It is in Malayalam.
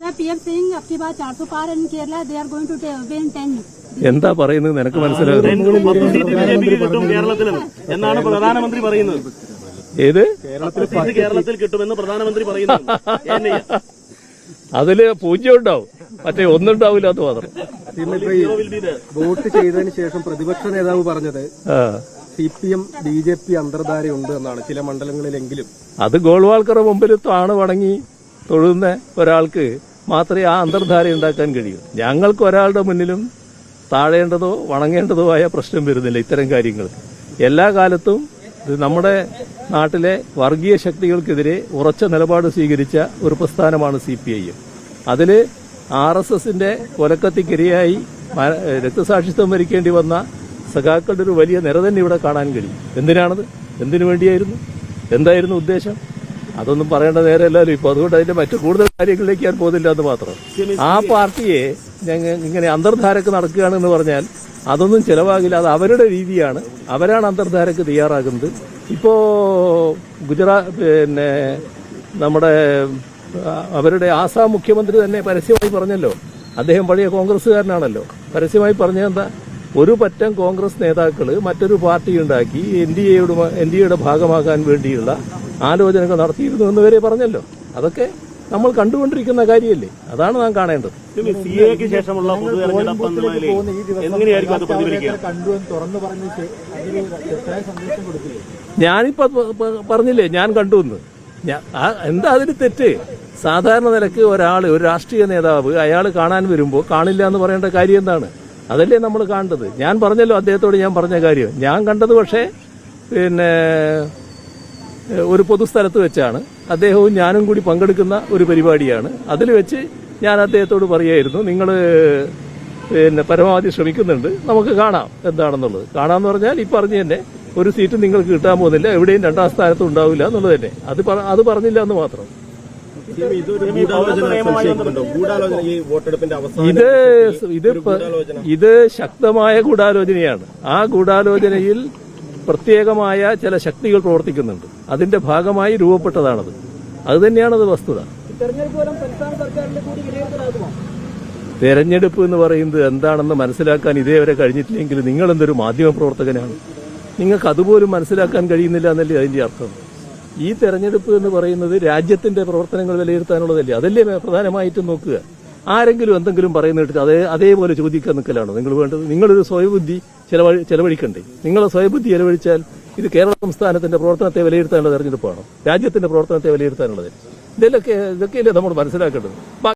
Sir, PM saying up to 400 par in Kerala, they are going to ta- 10. എന്താ പറയുന്നത്? നിനക്ക് മനസ്സിലാകും പത്ത് സീറ്റ് ബി ജെ പിക്ക് കിട്ടും കേരളത്തിൽ എന്നാണ് പ്രധാനമന്ത്രി പറയുന്നത്. ഏത്? പത്ത് സീറ്റ് കേരളത്തിൽ കിട്ടുമെന്ന് പ്രധാനമന്ത്രി പറയുന്നു. എന്നെയാ. അതിൽ പൂജ്യം ഉണ്ടാവും മറ്റേ ഒന്നുണ്ടാവില്ല അത് മാത്രം. Zero will be there. വോട്ട് ചെയ്തതിന് ശേഷം പ്രതിപക്ഷ നേതാവ് പറഞ്ഞത് ആ. C P M B J P അന്തർധാരയുണ്ട് എന്നാണ് ചില മണ്ഡലങ്ങളിലെങ്കിലും. അത് ഗോൾവാൾക്കറുടെ മുമ്പിൽ താണ് വണങ്ങി തൊഴുന്ന ഒരാൾക്ക് മാത്രമേ ആ അന്തർധാര ഉണ്ടാക്കാൻ കഴിയൂ. ഞങ്ങൾക്ക് ഒരാളുടെ മുന്നിലും താഴേണ്ടതോ വണങ്ങേണ്ടതോ ആയ പ്രശ്നം വരുന്നില്ല ഇത്തരം കാര്യങ്ങൾ. എല്ലാ കാലത്തും ഇത് നമ്മുടെ നാട്ടിലെ വർഗീയ ശക്തികൾക്കെതിരെ ഉറച്ച നിലപാട് സ്വീകരിച്ച ഒരു പ്രസ്ഥാനമാണ് സി പി ഐ. എം അതിൽ ആർ എസ് എസിന്റെ കൊലക്കത്തിക്കിരയായി രക്തസാക്ഷിത്വം വരിക്കേണ്ടി വന്ന സഖാക്കളുടെ ഒരു വലിയ നിര തന്നെ ഇവിടെ കാണാൻ കഴിയും. എന്തിനാണത്? എന്തിനു വേണ്ടിയായിരുന്നു? എന്തായിരുന്നു ഉദ്ദേശം? അതൊന്നും പറയേണ്ട നേരമല്ലല്ലോ. ഇപ്പൊ അതുകൊണ്ട് അതിന്റെ മറ്റു കൂടുതൽ കാര്യങ്ങളിലേക്ക് ഞാൻ പോകുന്നില്ല എന്ന് മാത്രം. ആ പാർട്ടിയെ ഞങ്ങൾ ഇങ്ങനെ അന്തർധാരക്ക് നടക്കുകയാണെന്ന് പറഞ്ഞാൽ അതൊന്നും ചിലവാകില്ല. അത് അവരുടെ രീതിയാണ്. അവരാണ് അന്തർധാരക്ക് തയ്യാറാകുന്നത്. ഇപ്പോ ഗുജറാത്ത് പിന്നെ നമ്മുടെ അവരുടെ ആസാം മുഖ്യമന്ത്രി തന്നെ പരസ്യമായി പറഞ്ഞല്ലോ. അദ്ദേഹം പഴയ കോൺഗ്രസ്സുകാരനാണല്ലോ. പരസ്യമായി പറഞ്ഞതെന്താ? ഒരു പറ്റം കോൺഗ്രസ് നേതാക്കൾ മറ്റൊരു പാർട്ടി ഉണ്ടാക്കി എൻ ഡി എയുടെ എൻ ഡി എയുടെ ഭാഗമാകാൻ വേണ്ടിയുള്ള ആലോചനകൾ നടത്തിയിരുന്നു എന്ന് വരെ പറഞ്ഞല്ലോ. അതൊക്കെ നമ്മൾ കണ്ടുകൊണ്ടിരിക്കുന്ന കാര്യമല്ലേ? അതാണ് നാം കാണേണ്ടത്. ശേഷമുള്ള പൊതു തെരഞ്ഞെടുപ്പ് എന്ന നിലയിൽ എങ്ങനെയായിരിക്കും അത് പ്രതിഫലിക്കുക? ഞാനിപ്പോ പറഞ്ഞില്ലേ ഞാൻ കണ്ടു എന്ന്. എന്താ അതിന് തെറ്റ്? സാധാരണ നിലയ്ക്ക് ഒരാൾ ഒരു രാഷ്ട്രീയ നേതാവ് അയാൾ കാണാൻ വരുമ്പോൾ കാണില്ല എന്ന് പറയേണ്ട കാര്യം എന്താണ്? അതല്ലേ നമ്മൾ കാണേണ്ടത്. ഞാൻ പറഞ്ഞല്ലോ അദ്ദേഹത്തോട് ഞാൻ പറഞ്ഞ കാര്യം. ഞാൻ കണ്ടത് പക്ഷേ പിന്നെ ഒരു പൊതുസ്ഥലത്ത് വെച്ചാണ്. അദ്ദേഹവും ഞാനും കൂടി പങ്കെടുക്കുന്ന ഒരു പരിപാടിയാണ്. അതിൽ വെച്ച് ഞാൻ അദ്ദേഹത്തോട് പറയായിരുന്നു നിങ്ങൾ പിന്നെ പരമാവധി ശ്രമിക്കുന്നുണ്ട്. നമുക്ക് കാണാം എന്താണെന്നുള്ളത്. കാണാമെന്ന് പറഞ്ഞാൽ ഈ പറഞ്ഞു തന്നെ ഒരു സീറ്റ് നിങ്ങൾക്ക് കിട്ടാൻ പോകുന്നില്ല എവിടെയും രണ്ടാം സ്ഥാനത്ത് ഉണ്ടാവില്ല എന്നുള്ളത് തന്നെ. അത് അത് പറഞ്ഞില്ല എന്ന് മാത്രം. ഇത് ഇത് ഇത് ശക്തമായ ഗൂഢാലോചനയാണ്. ആ ഗൂഢാലോചനയിൽ പ്രത്യേകമായ ചില ശക്തികൾ പ്രവർത്തിക്കുന്നുണ്ട്. അതിന്റെ ഭാഗമായി രൂപപ്പെട്ടതാണത്. അത് തന്നെയാണത് വസ്തുത. തെരഞ്ഞെടുപ്പ് എന്ന് പറയുന്നത് എന്താണെന്ന് മനസ്സിലാക്കാൻ ഇതേവരെ കഴിഞ്ഞിട്ടില്ലെങ്കിൽ നിങ്ങൾ എന്തൊരു മാധ്യമ പ്രവർത്തകനാണ്? നിങ്ങൾക്ക് അതുപോലും മനസ്സിലാക്കാൻ കഴിയുന്നില്ല എന്നല്ലേ അതിന്റെ അർത്ഥം. ഈ തെരഞ്ഞെടുപ്പ് എന്ന് പറയുന്നത് രാജ്യത്തിന്റെ പ്രവർത്തനങ്ങൾ വിലയിരുത്താനുള്ളതല്ലേ? അതല്ലേ പ്രധാനമായിട്ടും നോക്കുക. ആരെങ്കിലും എന്തെങ്കിലും പറയുന്നിട്ട് അതേ അതേപോലെ ചോദിക്കാൻ നിൽക്കലാണോ നിങ്ങൾ വേണ്ടത്? നിങ്ങളൊരു സ്വയബുദ്ധി ചെലവഴി ചെലവഴിക്കണ്ടേ? നിങ്ങൾ സ്വയബുദ്ധി ചെലവഴിച്ചാൽ ഇത് കേരള സംസ്ഥാനത്തിന്റെ പ്രവർത്തനത്തെ വിലയിരുത്താനുള്ള തെരഞ്ഞെടുപ്പാണ്. രാജ്യത്തിന്റെ പ്രവർത്തനത്തെ വിലയിരുത്താനുള്ളത്. ഇതിലൊക്കെ ഇതൊക്കെയല്ലേ നമ്മൾ മനസ്സിലാക്കേണ്ടത്.